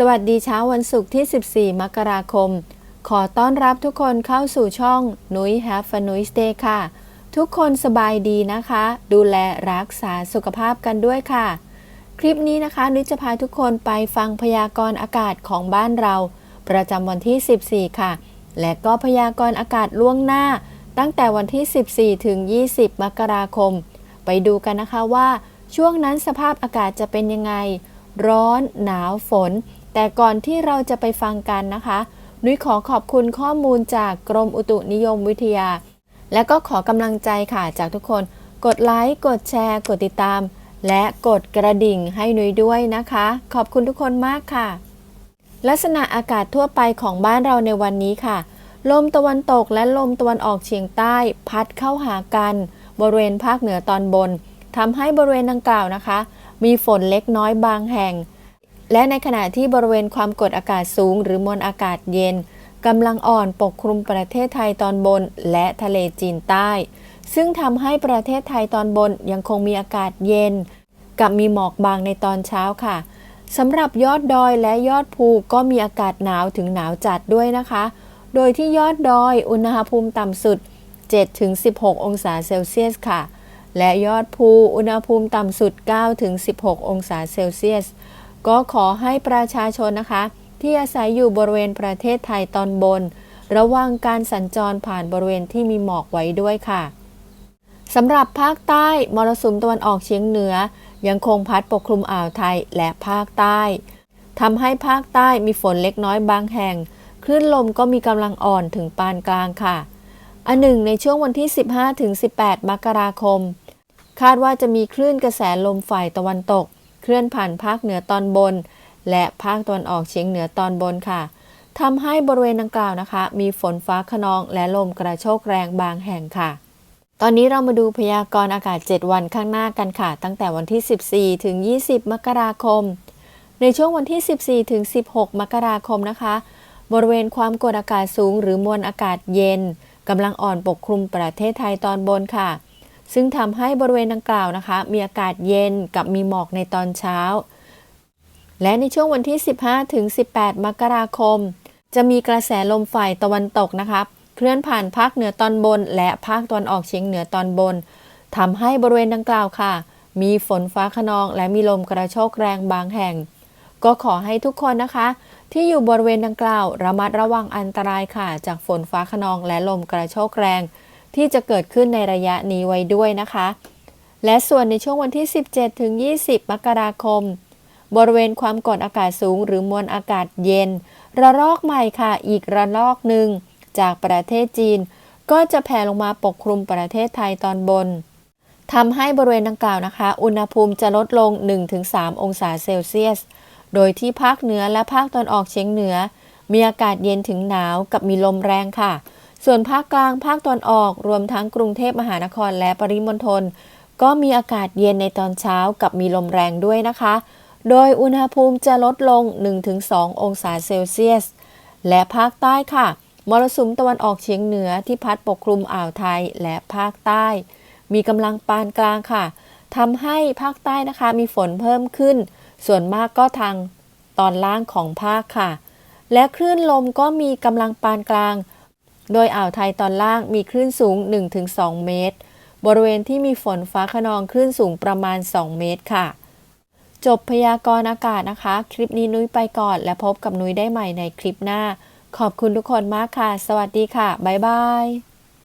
สวัสดีเช้าวันศุกร์ที่ 14 มกราคม ขอต้อนรับทุกคนเข้าสู่ช่องนุ้ย Have a Nuis Day ค่ะ ทุกคนสบายดีนะคะ ดูแลรักษาสุขภาพกันด้วยค่ะ คลิปนี้นะคะ นุ้ยจะพาทุกคนไปฟังพยากรณ์อากาศของบ้านเรา ประจำวันที่ 14 ค่ะ และก็พยากรณ์อากาศล่วงหน้า ตั้งแต่วันที่ 14 ถึง 20 มกราคม ไปดูกันนะคะว่า ช่วงนั้นสภาพอากาศจะเป็นยังไง ร้อน หนาวฝน แต่ก่อนที่เราจะไปฟังกันนะคะ นุ้ยขอขอบคุณข้อมูลจากกรมอุตุนิยมวิทยา และก็ขอกำลังใจค่ะจากทุกคน กดไลค์ กดแชร์ กดติดตาม และกดกระดิ่งให้นุ้ยด้วยนะคะ ขอบคุณทุกคนมากค่ะ ลักษณะอากาศทั่วไปของบ้านเราในวันนี้ค่ะ ลมตะวันตกและลมตะวันออกเฉียงใต้ พัดเข้าหากัน บริเวณภาคเหนือตอนบนทำให้บริเวณดังกล่าวนะคะ มีฝนเล็กน้อยบางแห่ง และในขณะที่บริเวณความกดอากาศสูง หรือมวลอากาศเย็นกำลังอ่อนปกคลุมประเทศไทยตอนบนและทะเลจีนใต้ ซึ่งทำให้ประเทศไทยตอนบนยังคงมีอากาศเย็น กับมีหมอกบางในตอนเช้าค่ะสำหรับยอดดอยและยอดภูก็มีอากาศหนาวถึงหนาวจัดด้วยนะคะ โดยที่ยอดดอยอุณหภูมิต่ำสุด 7-16 องศาเซลเซียสค่ะ และยอดภูอุณหภูมิต่ำสุด 9-16 องศาเซลเซียส ก็ขอให้ประชาชนนะคะ ที่อาศัยอยู่บริเวณประเทศไทยตอนบน ระวังการสัญจรผ่านบริเวณที่มีหมอกไว้ด้วยค่ะสำหรับภาคใต้มรสุมตะวันออกเฉียงเหนือ ยังคงพัดปกคลุมอ่าวไทยและภาคใต้ทำให้ภาคใต้มีฝนเล็กน้อยบางแห่งคลื่นลมก็มีกำลังอ่อนถึงปานกลางค่ะ อันหนึ่งในช่วงวันที่ 15-18 มกราคม คาดว่าจะมีคลื่นกระแสลมฝ่ายตะวันตก เคลื่อนผ่านภาคเหนือตอนบน และภาคตะวันออกเฉียงเหนือตอนบนค่ะทำให้บริเวณดังกล่าวนะคะ มีฝนฟ้าขนองและลมกระโชกแรงบางแห่งค่ะ ตอนนี้เรามาดูพยากรณ์อากาศ 7 วันข้างหน้ากันค่ะ ตั้งแต่วันที่ 14 ถึง 20 มกราคม ในช่วงวันที่ 14 ถึง 16 มกราคมนะคะ บริเวณความกดอากาศสูง หรือมวลอากาศเย็นกำลังอ่อนปกคลุมประเทศไทยตอนบนค่ะ ซึ่งทำให้บริเวณดังกล่าวนะคะ มีอากาศเย็นกับมีหมอกในตอนเช้า และในช่วงวันที่ 15ถึง18 มกราคม จะมีกระแสลมฝ่ายตะวันตกนะคะเคลื่อนผ่านภาคเหนือตอนบน และภาคตะวันออกเฉียงเหนือตอนบนทำให้บริเวณดังกล่าวค่ะ มีฝนฟ้าขนอง และมีลมกระโชกแรงบางแห่ง ก็ขอให้ทุกคนนะคะ ที่อยู่บริเวณดังกล่าว ระมัดระวังอันตรายค่ะ จากฝนฟ้าขนองและลมกระโชกแรง ที่จะเกิดขึ้นในระยะนี้ไว้ด้วยนะคะ และส่วนในช่วงวันที่ 17 ถึง 20 มกราคม บริเวณความกดอากาศสูง หรือมวลอากาศเย็น ระลอกใหม่ค่ะ อีกระลอกหนึ่งจากประเทศจีน ก็จะแผ่ลงมาปกคลุมประเทศไทยตอนบนทำให้บริเวณดังกล่าวนะคะ อุณหภูมิจะลดลง 1-3 องศาเซลเซียส โดยที่ภาคเหนือและภาคตอนออกเฉียงเหนือ มีอากาศเย็นถึงหนาวกับมีลมแรงค่ะ ส่วนภาคกลางภาคตอนออกรวมทั้งกรุงเทพมหานครและปริมณฑลก็มีอากาศเย็นในตอนเช้ากับมีลมแรงด้วยนะคะ โดยอุณหภูมิจะลดลง 1-2 องศาเซลเซียส และภาคใต้ค่ะ มรสุมตะวันออกเฉียงเหนือที่พัดปกคลุมอ่าวไทยและภาคใต้ มีกำลังปานกลางค่ะทำให้ภาคใต้นะคะมีฝนเพิ่มขึ้น ส่วนมากก็ทางตอนล่างของภาคค่ะ และคลื่นลมก็มีกำลังปานกลาง โดยอ่าวไทยตอนล่างมีคลื่นสูง 1-2 เมตร บริเวณที่มีฝนฟ้าขนองคลื่นสูงประมาณ 2 เมตรค่ะ จบพยากรณ์อากาศนะคะ คลิปนี้นุ้ยไปก่อน และพบกับนุ้ยได้ใหม่ในคลิปหน้า ขอบคุณทุกคนมากค่ะ สวัสดีค่ะ บ๊ายบาย